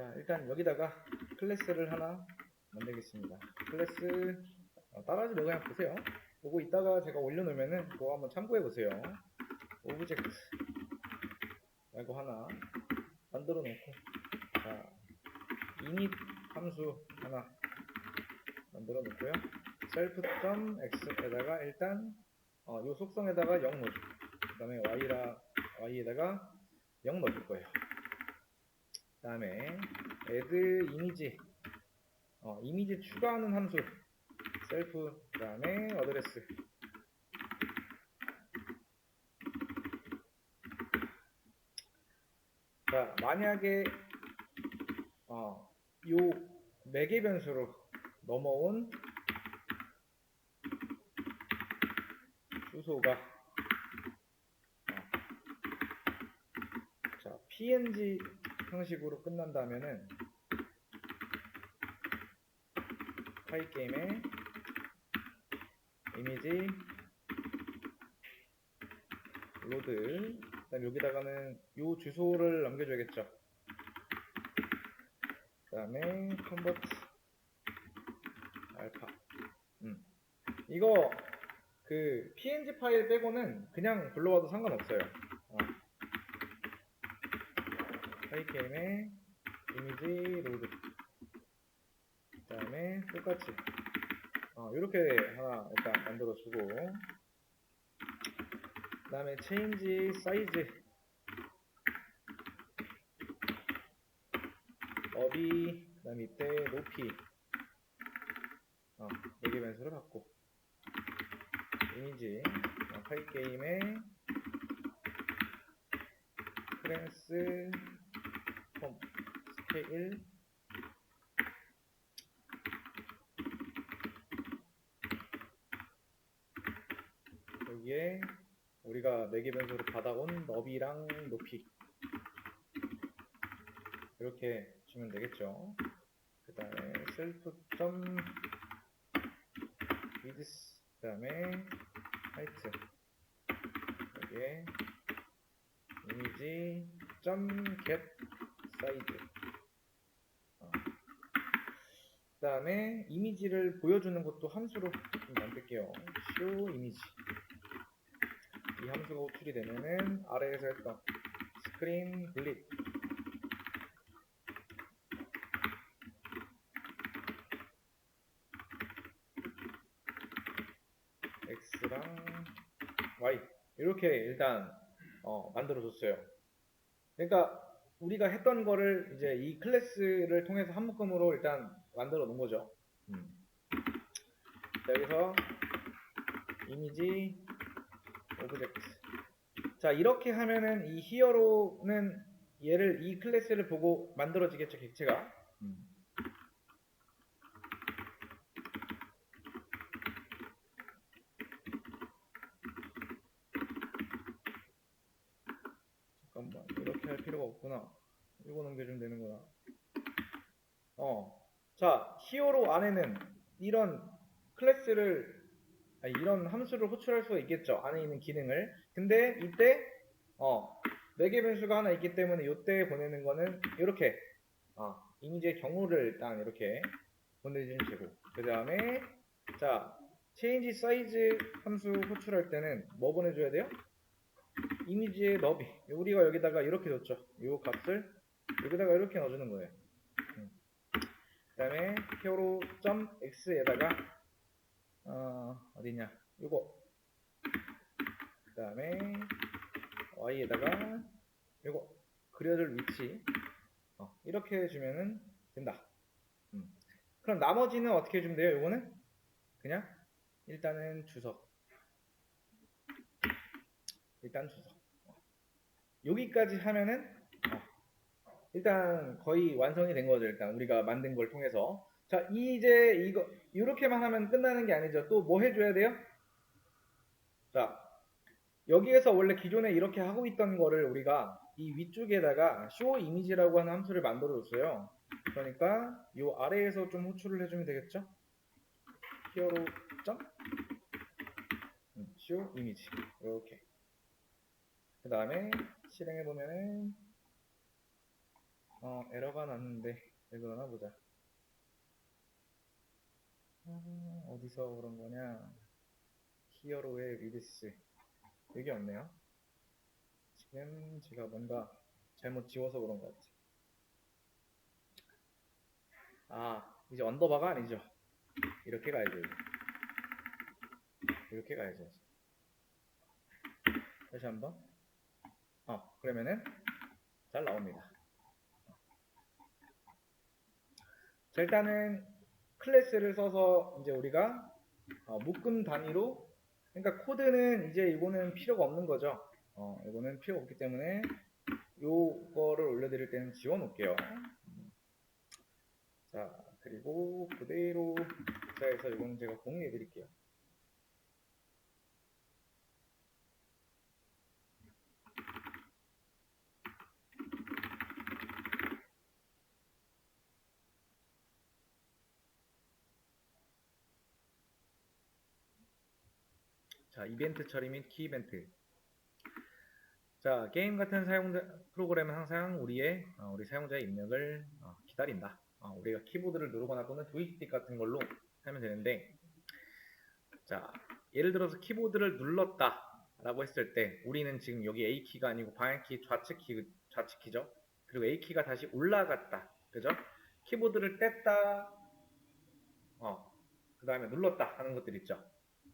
자, 일단 여기다가 클래스를 하나 만들겠습니다. 클래스 어, 따라하지 말고 그냥 보세요. 보고 이따가 제가 올려놓으면은 그거 한번 참고해 보세요. 오브젝트 라고 하나 만들어 놓고 자, init 함수 하나 만들어 놓고요. self.x에다가 일단 어, 요 속성에다가 0 넣어줘. 그 다음에 y라, y에다가 0 넣어줄 거예요. 그 다음에 add 이미지. 어, 이미지 추가하는 함수. 셀프 그 다음에 어드레스. 자 만약에 어, 요 매개 변수로 넘어온 주소가 어, 자 png 형식으로 끝난다면은 파이 게임에 이미지 로드 그다음 여기다가는 요 주소를 남겨줘야겠죠. 그 다음에 컨버트 알파 음. 이거 그 png 파일 빼고는 그냥 불러와도 상관없어요 어. 파이 게임에 이미지 로드. 그 다음에 똑같이. 어, 이렇게 하나 일단 만들어주고. 그 다음에 change size 너비 그 다음 밑에 높이. 어, 여기 변수를 받고. 이미지. 어, 파이 게임에 프렌스 1 여기에 우리가 네 매개 변수로 받아온 너비랑 높이. 이렇게 주면 되겠죠. 그 다음에 셀프점 위드스 그 다음에 하이트. 여기에 이미지 점갭 사이즈 그 다음에 이미지를 보여주는 것도 함수로 좀 만들게요. show 이미지 이 함수가 호출이 되면은 아래에서 했던 스크린 블릿 x랑 y 이렇게 일단 어, 만들어 줬어요. 그러니까 우리가 했던 거를 이제 이 클래스를 통해서 한 묶음으로 일단 만들어 놓은 거죠. 음. 자, 여기서 이미지 오브젝트. 자, 이렇게 하면은 이 히어로는 얘를 이 클래스를 보고 만들어지겠죠, 객체가. 음. 이렇게 할 필요가 없구나. 이거 넘겨주면 되는구나. 어. 자, 히어로 안에는 이런 클래스를 아니, 이런 함수를 호출할 수가 있겠죠. 안에 있는 기능을. 근데 이때 어, 매개 변수가 하나 있기 때문에 이때 보내는 거는 이렇게 어, 이미지의 경우를 일단 이렇게 보내주면 되고 그 다음에 자 change size 함수 호출할 때는 뭐 보내줘야 돼요? 이미지의 너비 우리가 여기다가 이렇게 줬죠. 이 값을 여기다가 이렇게 넣어주는 거예요. 음. 그 다음에 히어로.x에다가 어, 어디냐? 요거. 그 다음에 y에다가 요거 그려줄 위치 어, 이렇게 해주면은 된다. 음. 그럼 나머지는 어떻게 해주면 돼요? 요거는 그냥 일단은 주석. 일단 주석. 어. 여기까지 하면은 어, 일단 거의 완성이 된 거죠. 일단 우리가 만든 걸 통해서. 자, 이제 이거 이렇게만 하면 끝나는 게 아니죠. 또 뭐 해줘야 돼요? 자, 여기에서 원래 기존에 이렇게 하고 있던 거를 우리가 이 위쪽에다가 show 이미지라고 하는 함수를 만들어 줬어요. 그러니까 이 아래에서 좀 호출을 해주면 되겠죠? 히어로 점 음, show 이미지 이렇게. 그 다음에 실행해 보면은 어, 에러가 났는데 왜 그러나 보자. 아, 어디서 그런 거냐? 히어로의 위드스 여기 없네요. 지금 제가 뭔가 잘못 지워서 그런 것 같아. 아, 이제 언더바가 아니죠. 이렇게 가야죠. 이렇게 가야죠. 다시 한번. 어, 그러면은 잘 나옵니다. 자, 일단은 클래스를 써서 이제 우리가 어, 묶음 단위로 그러니까 코드는 이제 이거는 필요가 없는 거죠. 어, 이거는 필요가 없기 때문에 요거를 올려드릴 때는 지워 놓을게요. 자, 그리고 그대로 복사해서 이거는 제가 공유해 드릴게요. 자, 이벤트 처리 및 키 이벤트. 자, 게임 같은 사용자 프로그램은 항상 우리의 어, 우리 사용자의 입력을 어, 기다린다. 어, 우리가 키보드를 누르거나 또는 조이스틱 같은 걸로 하면 되는데, 자, 예를 들어서 키보드를 눌렀다라고 했을 때, 우리는 지금 여기 A 키가 아니고 방향 키 좌측 키 좌측 키죠. 그리고 A 키가 다시 올라갔다, 그죠? 키보드를 뗐다, 어, 그 다음에 눌렀다 하는 것들 있죠.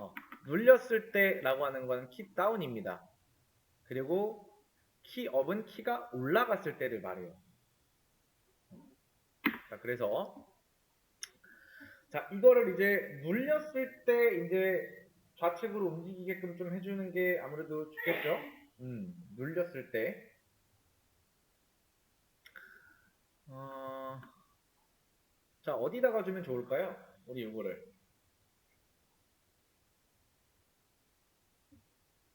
어, 눌렸을 때라고 하는 건 키 다운입니다. 그리고 키 업은 키가 올라갔을 때를 말해요. 자, 그래서 자, 이거를 이제 눌렸을 때 이제 좌측으로 움직이게끔 좀 해주는 게 아무래도 좋겠죠? 음, 눌렸을 때. 어, 자, 어디다가 주면 좋을까요? 우리 이거를.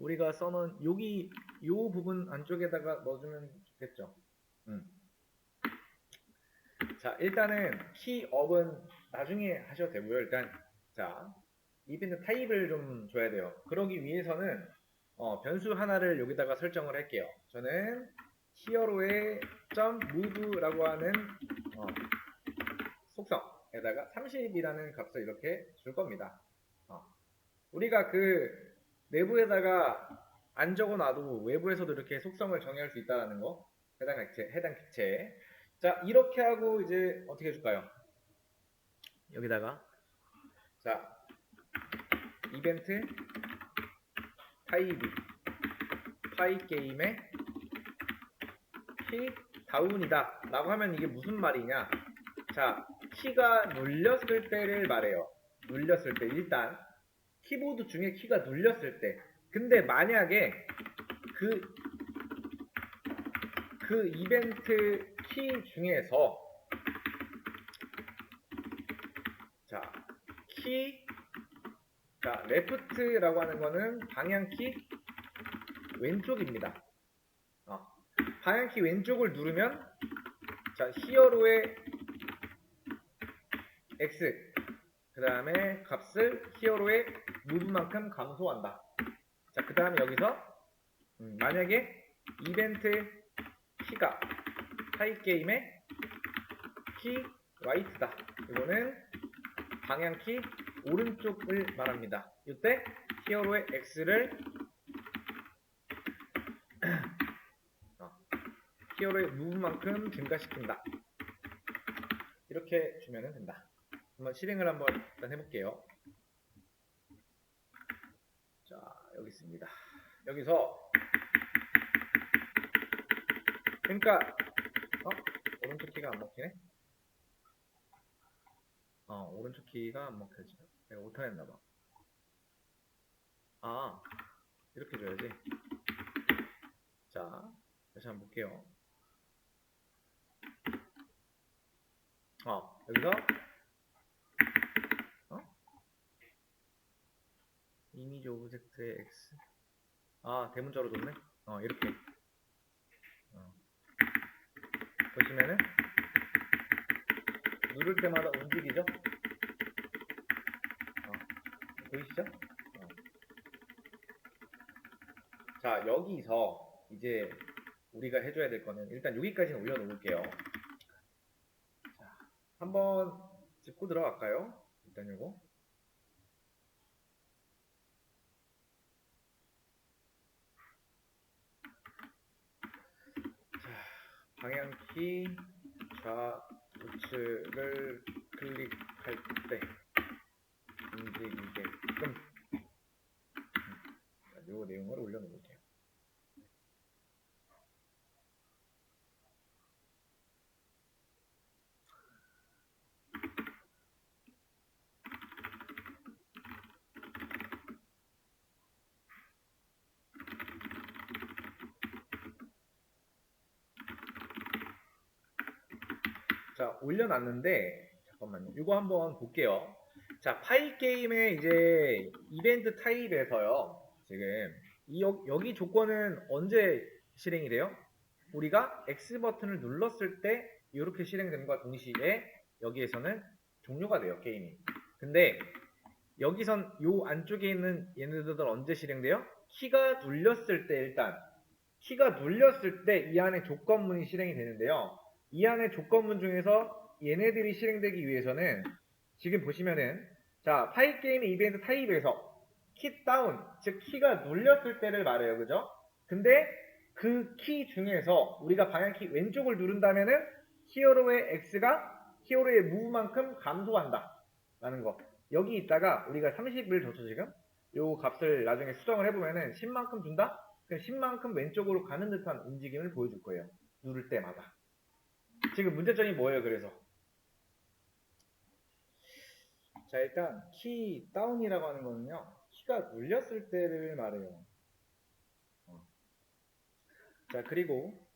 우리가 써놓은 여기 요 부분 안쪽에다가 넣어주면 좋겠죠. 음. 자 일단은 키 업은 나중에 하셔도 되고요. 일단 자 이벤트 타입을 좀 줘야 돼요. 그러기 위해서는 어, 변수 하나를 여기다가 설정을 할게요. 저는 히어로의 점 move라고 하는 어, 속성에다가 30이라는 값을 이렇게 줄 겁니다. 어. 우리가 그 내부에다가 안 적어놔도 외부에서도 이렇게 속성을 정의할 수 있다는 거 해당 객체 해당 객체. 자 이렇게 하고 이제 어떻게 해줄까요? 여기다가. 자 이벤트 타입이 파이 게임의 키 다운이다 라고 하면 이게 무슨 말이냐? 자 키가 눌렸을 때를 말해요. 눌렸을 때 일단 키보드 중에 키가 눌렸을 때 근데 만약에 그, 그 이벤트 키 중에서 자, 키 자, 레프트라고 하는 거는 방향키 왼쪽입니다. 어, 방향키 왼쪽을 누르면 자, 히어로의 X 그 다음에 값을 히어로의 무브만큼 감소한다. 자, 그 다음에 여기서 음, 만약에 이벤트 키가 타입 게임의 키 라이트다. 이거는 방향키 오른쪽을 말합니다. 이때 히어로의 X를 어, 히어로의 무브만큼 증가시킨다. 이렇게 주면 된다. 한번 실행을 한번 일단 해볼게요. 자, 여기 있습니다. 여기서 그러니까 어? 오른쪽 키가 안 먹히네? 어, 오른쪽 키가 안 먹혀지. 내가 못하겠나봐. 아, 이렇게 줘야지. 자, 다시 한번 볼게요. 어, 여기서 이미지 오브젝트의 X 아 대문자로 줬네 어 이렇게 어. 보시면은 누를 때마다 움직이죠 어. 보이시죠 어. 자 여기서 이제 우리가 해줘야 될 거는 일단 여기까지는 올려놓을게요 한번 짚고 들어갈까요? 일단 요거. 자, 방향키 좌우측을 클릭할 때 움직이게끔 음, 요 내용을 올려놓을게요. 자, 올려놨는데, 잠깐만요. 이거 한번 볼게요. 자, 파이 게임의 이제 이벤트 타입에서요. 지금, 이, 여- 여기 조건은 언제 실행이 돼요? 우리가 X 버튼을 눌렀을 때 이렇게 실행됨과 동시에 여기에서는 종료가 돼요, 게임이. 근데 여기선 요 안쪽에 있는 얘네들은 언제 실행돼요? 키가 눌렸을 때 일단 키가 눌렸을 때 이 안에 조건문이 실행이 되는데요. 이 안에 조건문 중에서 얘네들이 실행되기 위해서는 지금 보시면은 자 파이 게임의 이벤트 타입에서 키 다운 즉 키가 눌렸을 때를 말해요. 그죠? 근데 그 키 중에서 우리가 방향키 왼쪽을 누른다면은 히어로의 x가 히어로의 무만큼 감소한다. 라는 거. 여기 있다가 우리가 30을 줬죠 지금? 요 값을 나중에 수정을 해보면은 10만큼 준다? 그럼 10만큼 왼쪽으로 가는 듯한 움직임을 보여줄 거예요. 누를 때마다 지금 문제점이 뭐예요 그래서? 자 일단 키 다운이라고 하는 거는요 키가 눌렸을 때를 말해요. 어. 자 그리고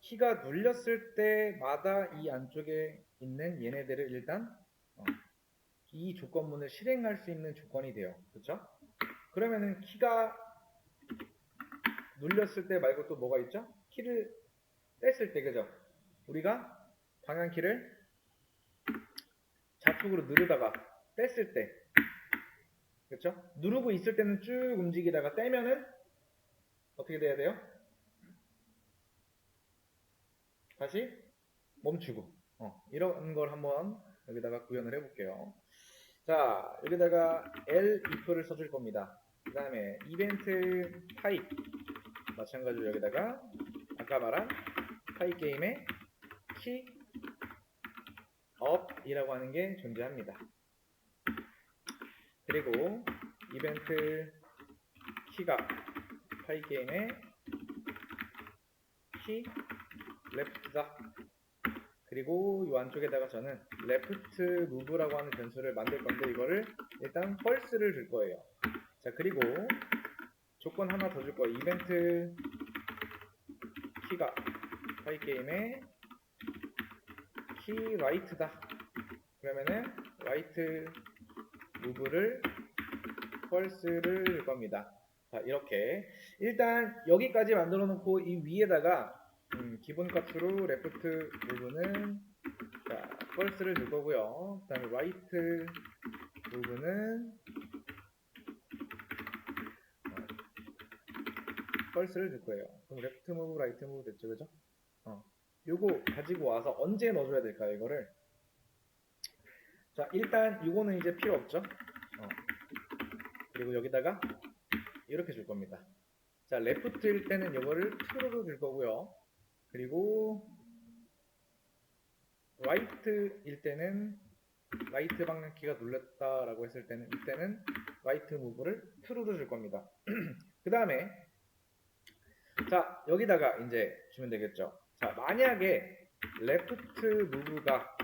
키가 눌렸을 때마다 이 안쪽에 있는 얘네들을 일단 어, 이 조건문을 실행할 수 있는 조건이 돼요. 그쵸? 그러면은 키가 눌렸을 때 말고 또 뭐가 있죠? 키를 뺐을 때 그죠 우리가 방향키를 좌측으로 누르다가 뺐을 때 그렇죠? 누르고 있을 때는 쭉 움직이다가 떼면은 어떻게 돼야 돼요? 다시 멈추고 어, 이런 걸 한번 여기다가 구현을 해볼게요. 자 여기다가 L if를 써줄 겁니다. 그 다음에 이벤트 타입 마찬가지로 여기다가 아까 말한 파이 게임의 키 업이라고 하는 게 존재합니다. 그리고 이벤트 키가 파이 게임의 키 레프트다. 그리고 이 안쪽에다가 저는 레프트 무브라고 하는 변수를 만들 건데 이거를 일단 펄스를 줄 거예요. 자 그리고 조건 하나 더 줄 거예요. 이벤트 키가 파이 게임의 키 라이트다. 그러면은 라이트 무브를 펄스를 줄 겁니다. 자 이렇게 일단 여기까지 만들어 놓고 이 위에다가 음, 기본 값으로 레프트 부분은 자 펄스를 줄 거고요. 그 다음에 라이트 어, 펄스를 줄 거예요. 그럼 레프트 무브, 라이트 무브 됐죠, 그죠? 어, 요거 가지고 와서 언제 넣어줘야 될까요, 이거를? 자, 일단 요거는 이제 필요 없죠? 어. 그리고 여기다가 이렇게 줄 겁니다. 자, 레프트일 때는 이거를 true로 줄 거고요. 그리고 right일 때는 라이트 방향키가 눌렸다라고 했을 때는 이때는 라이트 무브를 true로 줄 겁니다. 그 다음에 자 여기다가 이제 주면 되겠죠. 자 만약에 레프트 무브가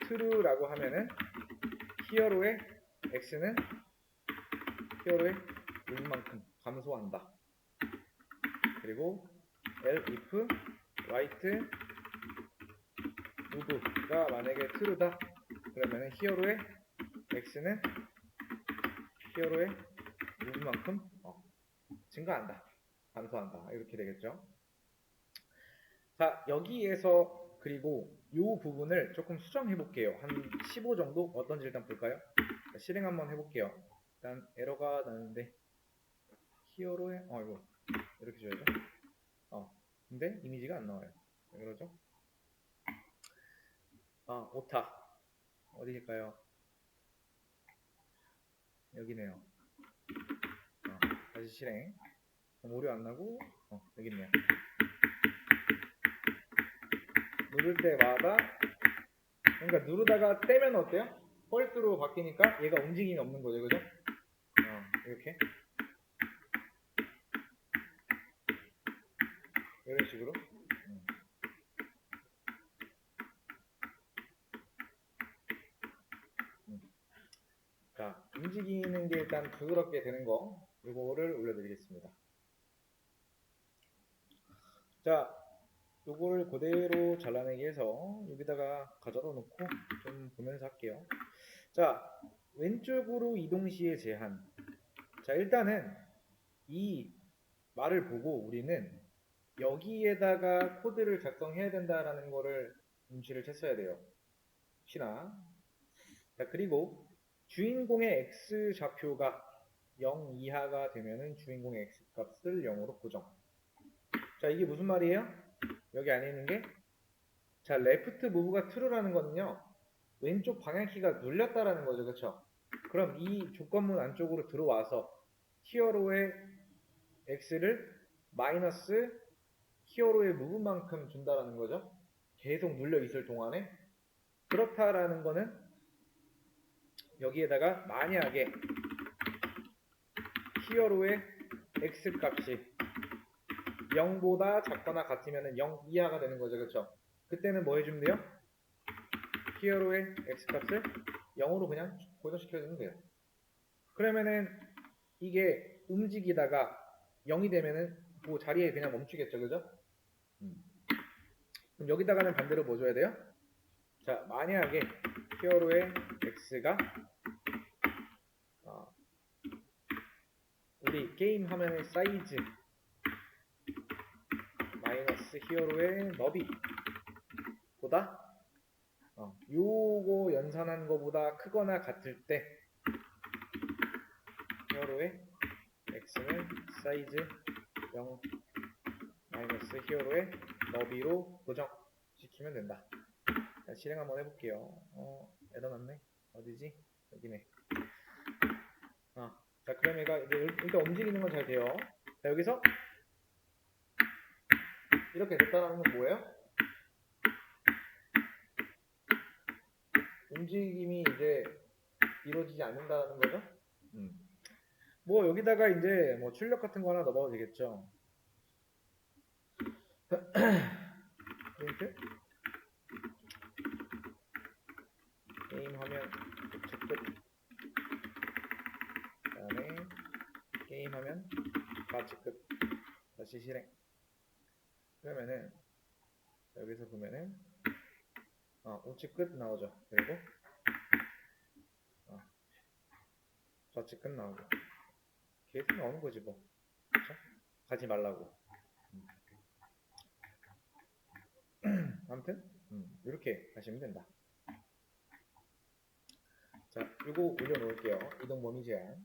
true라고 하면은 히어로의 x는 히어로의 무브만큼 감소한다. 그리고 L if right 무브가 만약에 true다. 그러면은 히어로의 x는 히어로의 무브만큼 어, 증가한다. 감소한다. 이렇게 되겠죠 자 여기에서 그리고 이 부분을 조금 수정해 볼게요 한 15 정도 어떤지 일단 볼까요 자, 실행 한번 해볼게요 일단 에러가 나는데 히어로의 어 이거 이렇게 줘야죠 어 근데 이미지가 안 나와요 왜 그러죠 아, 오타. 어디일까요? 여기네요. 어, 다시 실행. 오류 안 나고, 어, 여기 있네요. 누를 때마다, 그러니까 누르다가 떼면 어때요? 펄스로 바뀌니까 얘가 움직임이 없는 거죠, 그죠? 어, 이렇게. 이런 식으로. 음. 음. 자, 움직이는 게 일단 부드럽게 되는 거, 요거를 올려드리겠습니다. 자, 요거를 그대로 잘라내기 해서 여기다가 가져다 놓고 좀 보면서 할게요. 자, 왼쪽으로 이동 시의 제한. 자, 일단은 이 말을 보고 우리는 여기에다가 코드를 작성해야 된다라는 거를 눈치를 챘어야 돼요. 혹시나. 자, 그리고 주인공의 x 좌표가 0 이하가 되면은 주인공의 x 값을 0으로 고정. 자, 이게 무슨 말이에요? 여기 안에 있는 게 자, 레프트 무브가 true라는 거는요. 왼쪽 방향키가 눌렸다라는 거죠. 그렇죠? 그럼 이 조건문 안쪽으로 들어와서 히어로의 x를 마이너스 히어로의 무브만큼 준다라는 거죠. 계속 눌려 있을 동안에 그렇다라는 거는 여기에다가 만약에 히어로의 x 값이 0보다 작거나 같으면 0 이하가 되는 거죠. 그렇죠? 그때는 뭐 해주면 돼요? 히어로의 x 값을 0으로 그냥 고정시켜주면 돼요. 그러면은 이게 움직이다가 0이 되면은 그 자리에 그냥 멈추겠죠. 그죠? 음. 그럼 여기다가는 반대로 뭐 줘야 돼요? 자, 만약에 히어로의 x가 어, 우리 게임 화면의 사이즈 마이너스 히어로의 너비 보다 어, 요거 연산한 거보다 크거나 같을 때 히어로의 x는 사이즈 0 마이너스 히어로의 너비로 고정시키면 된다. 자, 실행 한번 해볼게요. 어, 에러 났네. 어디지? 여기네. 아, 자, 그럼 얘가 이제 일단 움직이는 건 잘 돼요. 자, 여기서 이렇게 됐다는 건 뭐예요? 움직임이 이제 이루어지지 않는다는 거죠? 음. 뭐 여기다가 이제 뭐 출력 같은 거 하나 넣어도 되겠죠. 프린트 게임 화면 끝 그다음에 게임 화면 좌측 끝 다시 실행 그러면은 여기서 보면은 어, 우측 끝 나오죠. 그리고 어, 좌측 끝 나오고 계속 나오는 거지 뭐. 그쵸? 가지 말라고. 음. 아무튼 음, 이렇게 하시면 된다. 자, 이거 올려놓을게요. 이동 범위 제한.